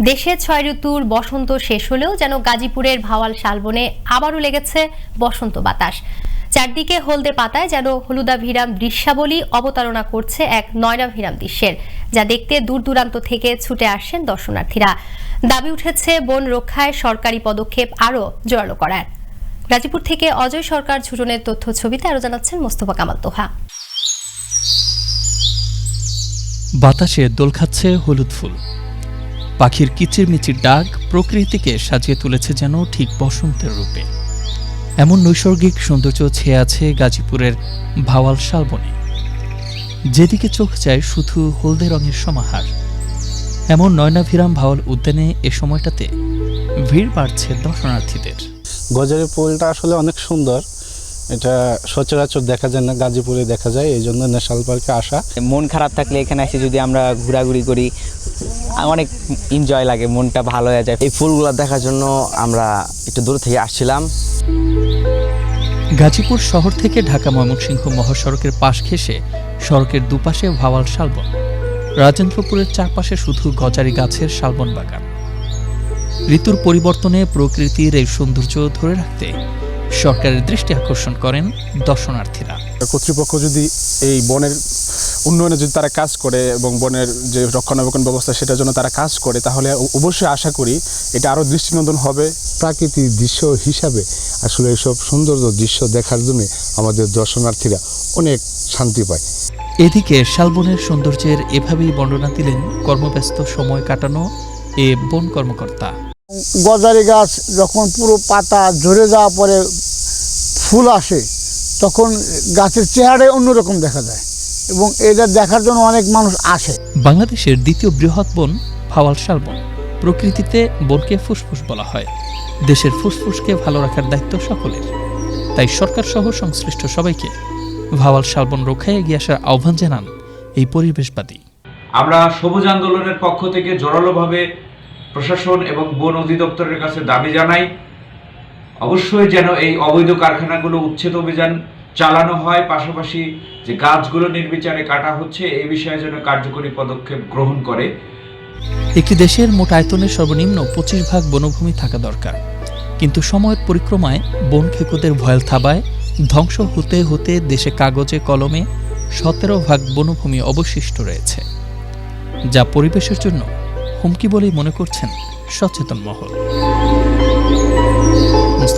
দেশে ছয় ঋতুর বসন্ত শেষ হলেও যেন গাজীপুরের ভাওয়াল শালবনে আবারও লেগেছে বসন্ত বাতাস। চারদিকে হলদে পাতায় যেন হলুদাভিরাম দৃশ্যাবলী অবতারণা করছে এক নয়নাভিরাম দৃশ্যের, যা দেখতে দূর দূরান্ত থেকে ছুটে আসছেন দর্শনার্থীরা। দাবি উঠেছে, বন রক্ষায় সরকারি পদক্ষেপ আরও জোরালো করার। গাজীপুর থেকে অজয় সরকার ঝুটনের তথ্য ছবিতে আরও জানাচ্ছেন মোস্তফা কামাল তোহা। বাতাসে দোল খাচ্ছে হলুদ ফুল। পাখির কিচিরমিচির ডাক প্রকৃতিকে সাজিয়ে তুলেছে যেন ঠিক বসন্তের রূপে। এমন নৈসর্গিক সৌন্দর্য ছেয়ে আছে গাজীপুরের ভাওয়াল শালবনে। যেদিকে চোখ যায় শুধু হলদে রঙের সমাহার। এমন নয়নাভিরাম ভাওয়াল উদ্যানে এ সময়টাতে ভিড় বাড়ছে দর্শনার্থীদের। গজারি ফুলটা আসলে অনেক সুন্দর। এটা সচরাচর দেখা যায় না গাজীপুরে দেখা যায় এই জন্য ন্যাশনাল পার্কে আসা। মন খারাপ থাকলে এখানে এসে যদি আমরা ঘোরাঘুরি করি অনেক এনজয় লাগে মনটা ভালো হয়ে যায়। এই ফুলগুলো দেখার জন্য আমরা একটু দূর থেকে আসছিলাম। গাজীপুর শহর থেকে ঢাকা ময়মনসিংহ মহাসড়কের পাশ ঘেঁষে সড়কের দুপাশে ভাওয়াল শালবন। রাজেন্দ্রপুরের চারপাশে শুধু গজারি গাছের শালবন বাগান। ঋতুর পরিবর্তনে প্রকৃতির এই সৌন্দর্য ধরে রাখতে সরকারের দৃষ্টি আকর্ষণ করেন দর্শনার্থীরা। কর্তৃপক্ষ যদি এই বনের উন্নয়নে যদি তারা কাজ করে এবং বনের যে রক্ষণাবেক্ষণ ব্যবস্থা সেটার জন্য তারা কাজ করে তাহলে অবশ্যই আশা করি এটা আরও দৃষ্টিনন্দন হবে। প্রাকৃতিক দৃশ্য হিসাবে আসলে এসব সৌন্দর্য দৃশ্য দেখার জন্য আমাদের দর্শনার্থীরা অনেক শান্তি পায়। এদিকে শালবনের সৌন্দর্যের এভাবেই বর্ণনা দিলেন কর্মব্যস্ত সময় কাটানো এ বন কর্মকর্তা। গজারি গাছ যখন পুরো পাতা ঝরে যাওয়ার পরে ফুল আসে তখন গাছের চেহারাই অন্যরকম দেখা যায় এবং এটা দেখার জন্য অনেক মানুষ আসে। বাংলাদেশের দ্বিতীয় বৃহৎ বন ভাওয়াল শালবন। প্রকৃতিতে বনকে ফুসফুস বলা হয়। দেশের ফুসফুসকে ভালো রাখার দায়িত্ব সকলের। তাই সরকার সহ সংশ্লিষ্ট সবাইকে ভাওয়াল শালবন রক্ষায় এগিয়ে আসার আহ্বান জানান এই পরিবেশবাদী। আমরা সবুজ আন্দোলনের পক্ষ থেকে জোরালোভাবে প্রশাসন এবং বন অধিদপ্তরের কাছে দাবি জানাই অবশ্যই যেন এই অবৈধ কারখানাগুলো উচ্ছেদ অভিযান চালানো হয়। পাশাপাশি যে গাছগুলো নির্বিচারে কাটা হচ্ছে এই বিষয়ে যেন কার্যকরী পদক্ষেপ গ্রহণ করে। একটি দেশের মোট আয়তনের সর্বনিম্ন পঁচিশ ভাগ বনভূমি থাকা দরকার। কিন্তু সময়ের পরিক্রমায় বন খেকোদের ভয়াল থাবায়, ধ্বংস হতে হতে দেশে কাগজে, কলমে সতেরো ভাগ বনভূমি অবশিষ্ট রয়েছে। যা পরিবেশের জন্য হুমকি বলেই মনে করছেন সচেতন মহল।